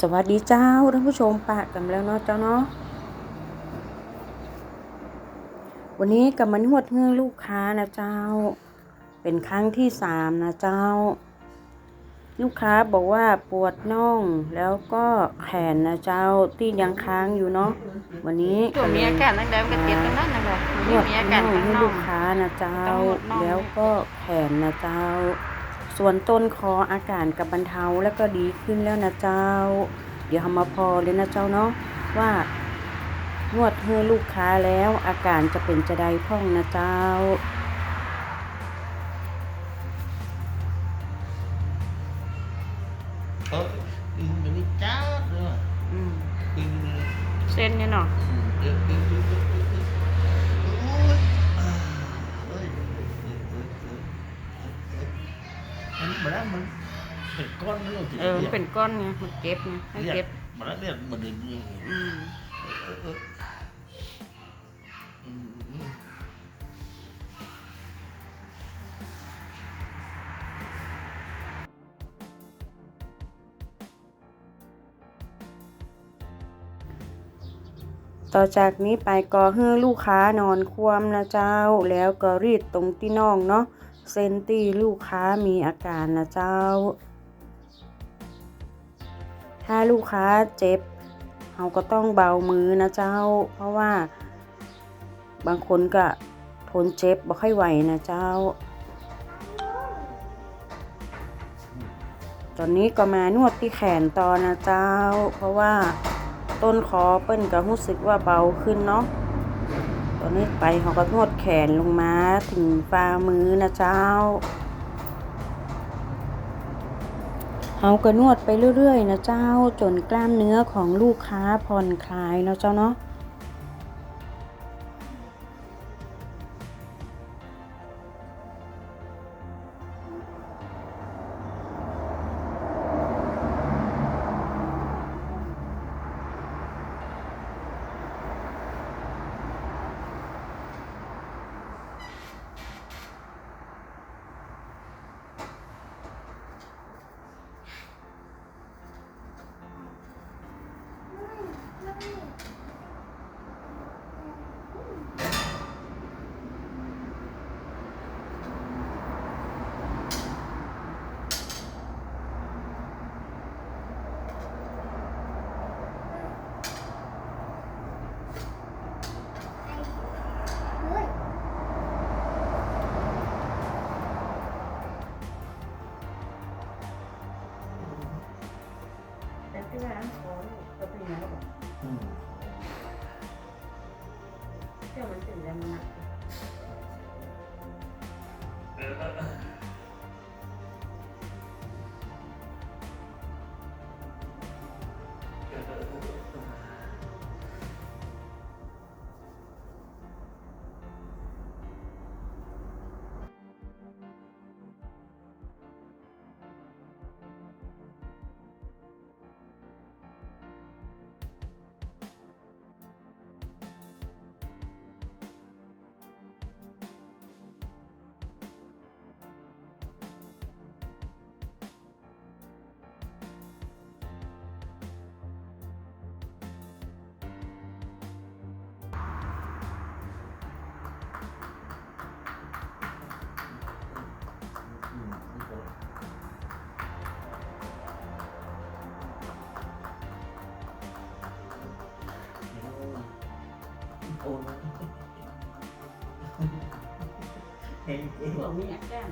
สวัสดีเจ้าท่านผู้ชมปะกันแล้วเนาะเจ้าเนาะวันนี้กับมันนวดเงื่อลูกค้านะเจ้า เป็นครั้งที่สามนะเจ้า ลูกค้าบอกว่าปวดน่องแล้วก็แขนนะเจ้าที่ยังค้างอยู่เนาะวันนี้ช่วงมีอาการตั้งแต่ก็เจ็บทั้งนั้นนะคะนมีวดมีอาน่การองข้างให้นอลูกกค้านะเจ้าต้องนวดน่องแล้วก็แขนนะเจ้า ส่วนต้นคออาการกับบรรเทาแล้วก็ดีขึ้นแล้วนะเจ้า เดี๋ยวทำมาพอเลยนะเจ้าเนาะว่านวดให้ลูกค้าแล้วอาการจะเป็นจะใดพ่องนะเจ้าเออดึงไปนี่จ้าดเลยว่ะอืมดึงเลยเส้นเนี่ยเนาะ อืมดึงดึงดึงดึงดึงดึงโอ้ยอ่าเฮ้ยเฮ้ยเฮ้ยเฮ้ยเฮ้ยเฮ้ย มันมาแล้วมันเป็นก้อนนั่นหรอเออมันเป็นก้อนไงมันเจ็บไงให้เรียเจ็บกมาแล้วเรียกมันเดินนี่อืมเออเอออืมอืมต่อจากนี้ไปก็ให้ลูกค้านอนคว่ำนะเจ้า แล้วก็รีดตรงที่น่องเนาะ เซนตี้ลูกค้ามีอาการนะเจ้า ถ้าลูกค้าเจ็บเราก็ต้องเบามือนะเจ้า เพราะว่า บางคนก็ทนเจ็บบ่ค่อยไหวนะเจ้า ตอนนี้ก็มานวดที่แขนต่อนะเจ้า เพราะว่าต้นคอเปิ้นก็รู้สึกว่าเบาขึ้นเนาะ ตอนนี้ไปเขาก็นวดแขนลงมาถึงฝ่ามือนะเจ้าเขาก็นวดไปเรื่อยๆ นะเจ้าจนกล้ามเนื้อของลูกค้าผ่อนคลายนะเจ้าเนาะ ที่ร้านขอก็เป็นยังไงอืม เจ้ามันถึงแล้วมันหนัก โอ้ยเฮ้ยเฮ้ยพวกมีอาการ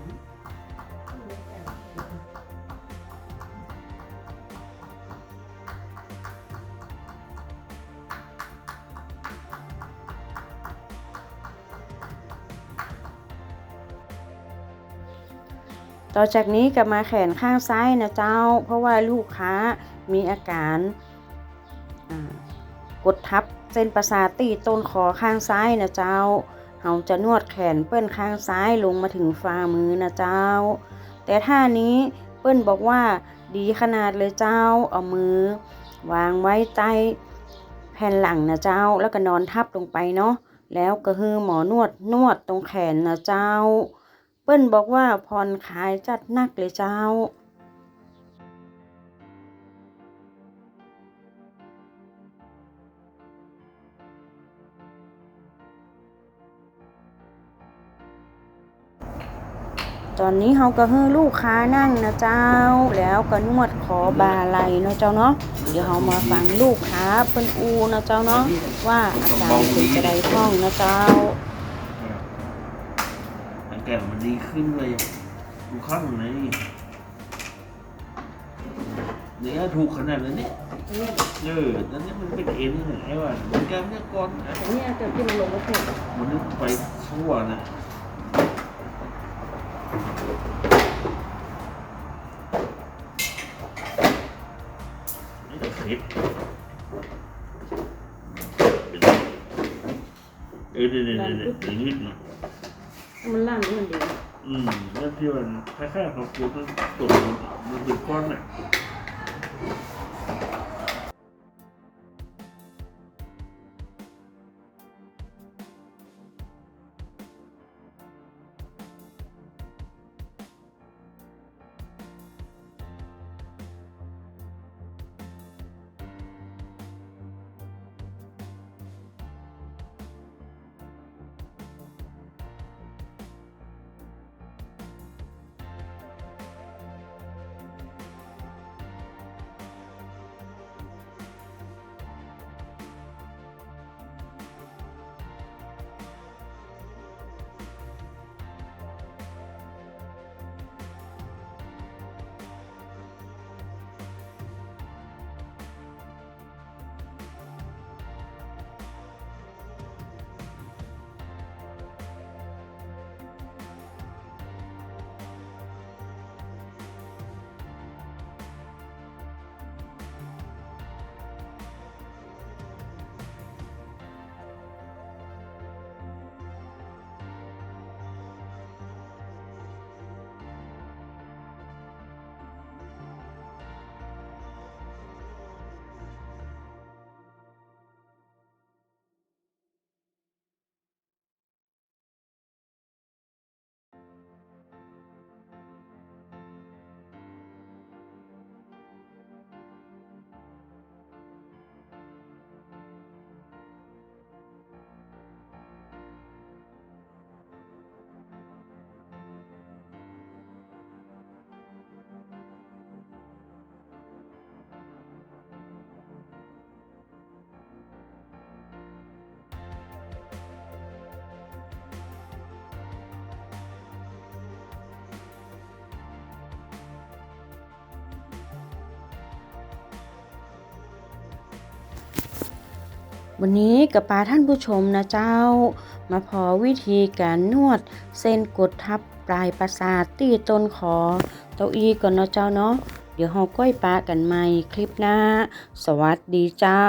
ต่อจากนี้กลับมาแขนข้างซ้ายนะเจ้า เพราะว่าลูกค้ามีอาการอ่ากดทับ เส้นประสาทตีต้นคอข้างซ้ายนะเจ้าเราจะนวดแขนเปิ้นข้างซ้ายลงมาถึงฝ่ามือนะเจ้า แต่ท่านี้เปิ้นบอกว่าดีขนาดเลยเจ้า เอามือ วางไว้ใต้แผ่นหลังนะเจ้า แล้วก็นอนทับลงไปเนาะ แล้วก็คือหมอนวดนวดตรงแขนนะเจ้า เปิ้นบอกว่าผ่อนคลายจัดนักเลยเจ้า ตอนนี้เฮาก็ให้ลูกค้านั่งนะเจ้า แล้วก็นวดขอบาไหลเนาะเจ้าเนาะเดี๋ยวเฮามาฟังลูกค้าเปิ้นอูนะเจ้าเนาะว่าอาการเป็นจะได้ท้องนะเจ้าอาการมันดีขึ้นเลยดูข้างไหนเนี่ยถูกขนาดนั้นเนี่ยเออแล้วนี่มันเป็นเอ็นเนี่ยไอ้ว่ามันแก้มเนี่ยก่อนเนี่ยเกิดที่มันลงก็ถูกมันนึกไปทั่วนะ ไม่ต้องคิดเออเดี๋ยวเดี๋ยวเดี๋ยวเดี๋ยวนิดหน่อยมันล่างนี่มันดีอืมแล้วที่มันคล้ายๆของกูต้องตรวจมันมันเป็นก้อนน่ะ วันนี้กับปาท่านผู้ชมนะเจ้า มาพอวิธีการนวดเส้นกดทับปลายประสาทตีต้นคอเต้าอี้ก่อนนะเจ้าเนาะเดี๋ยวเราก้อยปากันใหม่คลิปหน้า สวัสดีเจ้า